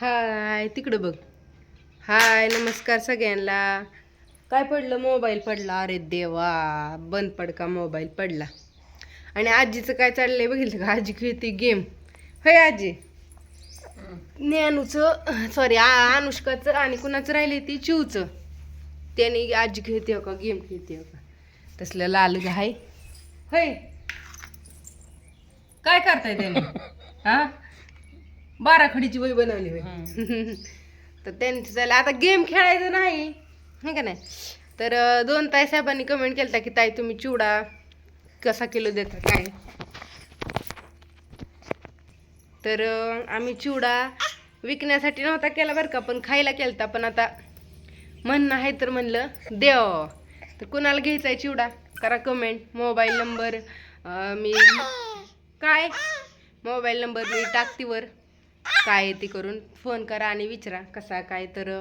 हाय तिकडं बघ. हाय नमस्कार सगळ्यांना. काय पडलं? मोबाईल पडला. अरे देवा बंद पडका मोबाईल पडला? आणि आजीचं काय चाललंय बघितलं का? आजी खेळते गेम होय आजी? ज्ञानूचं सॉरी अनुष्काचं आणि कुणाचं राहिले ती? चिवचं त्याने आजी खेळते हो का? गेम खेळते हो का? तसलं लाल हाय. होय. काय करताय त्याने? हा बाराखडीची वही बनवली होय. तर त्यांचं झालं. आता गेम खेळायचं नाही. हे का नाही? तर दोन ताई साहेबांनी कमेंट केलता की ताई तुम्ही चिवडा कसा किलो देता? काय? तर आम्ही चिवडा विकण्यासाठी नव्हता केला बरं का पण खायला केलता. पण आता म्हणणं आहे तर म्हणलं देव. तर कुणाला घ्यायचा आहे चिवडा? करा कमेंट मोबाईल नंबर मी काय? मोबाईल नंबर मी टाकतीवर काय ते करून फोन करा आणि विचारा कसा काय तर.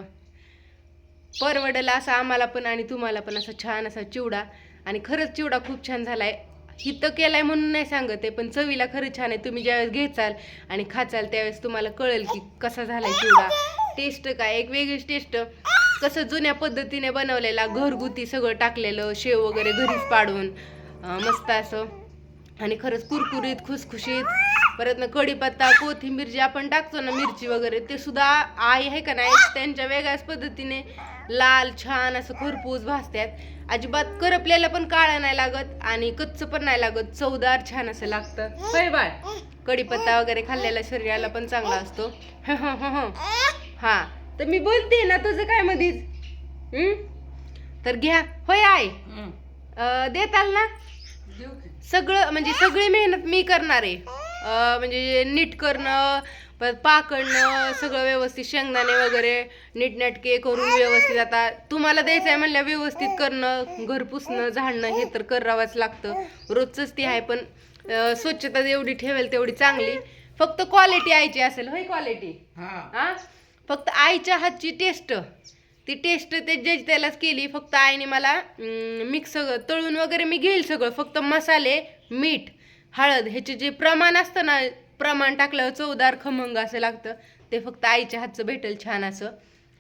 परवडलं असं असा आम्हाला पण आणि तुम्हाला पण असा छान असा चिवडा. आणि खरंच चिवडा खूप छान झालाय. हिथं केलाय म्हणून नाही सांगत आहे पण चवीला खरंच छान आहे. तुम्ही ज्यावेळेस घेचाल आणि खाचाल त्यावेळेस तुम्हाला कळेल की कसा झालाय चिवडा. टेस्ट काय? एक वेगळीच टेस्ट कसं जुन्या पद्धतीने बनवलेला घरगुती सगळं टाकलेलं शेव वगैरे घरीच पाडून. मस्त असं. आणि खरंच कुरकुरीत खुसखुशीत परत ना कढीपत्ता कोथिंबीर जी आपण टाकतो ना मिरची वगैरे ते सुद्धा आई आहे का नाही त्यांच्या वेगळ्याच पद्धतीने लाल छान असं खरपूस भाजतात अजिबात करपलेलं पण काळं नाही लागत आणि कच्च पण नाही लागत चवदार छान असं लागतं. होय बाळ? कढीपत्ता वगैरे खाल्लेला शरीराला पण चांगला असतो. हा तर मी बोलते ना तुझं काय मधीच? तर घ्या. होय आय अं, देताल ना? सगळं म्हणजे सगळी मेहनत मी करणार आहे. म्हणजे नीट करणं परत पाकडणं सगळं व्यवस्थित शेंगदाणे वगैरे नीटनेटके करून व्यवस्थित आता तुम्हाला द्यायचं आहे म्हणल्या व्यवस्थित करणं घर पुसणं झाडणं हे तर करावंच लागतं. रोजच ती आहे पण स्वच्छता जेवढी ठेवेल तेवढी चांगली. फक्त क्वालिटी आयची असेल होय क्वालिटी हा. फक्त आईच्या हातची टेस्ट ती टेस्ट ते जे त्यालाच केली. फक्त आईने मला मिक्स तळून वगैरे मी घेईल सगळं. फक्त मसाले मीठ हळद ह्याचे जे प्रमाण असतं ना प्रमाण टाकल्यावर चवदार खमंग असं लागतं. ते फक्त आईच्या हातचं भेटेल छान असं.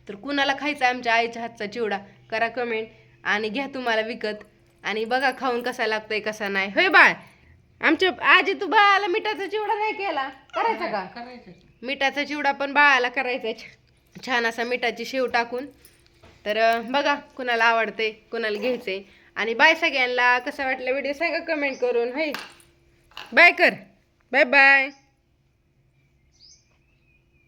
तर कुणाला खायचं आमच्या आईच्या हातचा चिवडा? करा कमेंट आणि घ्या तुम्हाला विकत. आणि बघा खाऊन कसा लागतंय कसा नाही. होय बाळ? आमच्या आजी तू बाळाला मिठाचा चिवडा नाही केला. करायचा का? मिठाचा चिवडा पण बाळाला करायचा छान असा मिठाची शेव टाकून. तर बघा कुणाला आवडते कुणाला घ्यायचे. आणि बाय सगळ्यांना कसा वाटला व्हिडिओ सांगा कमेंट करून हाय? बाय कर. Bye bye.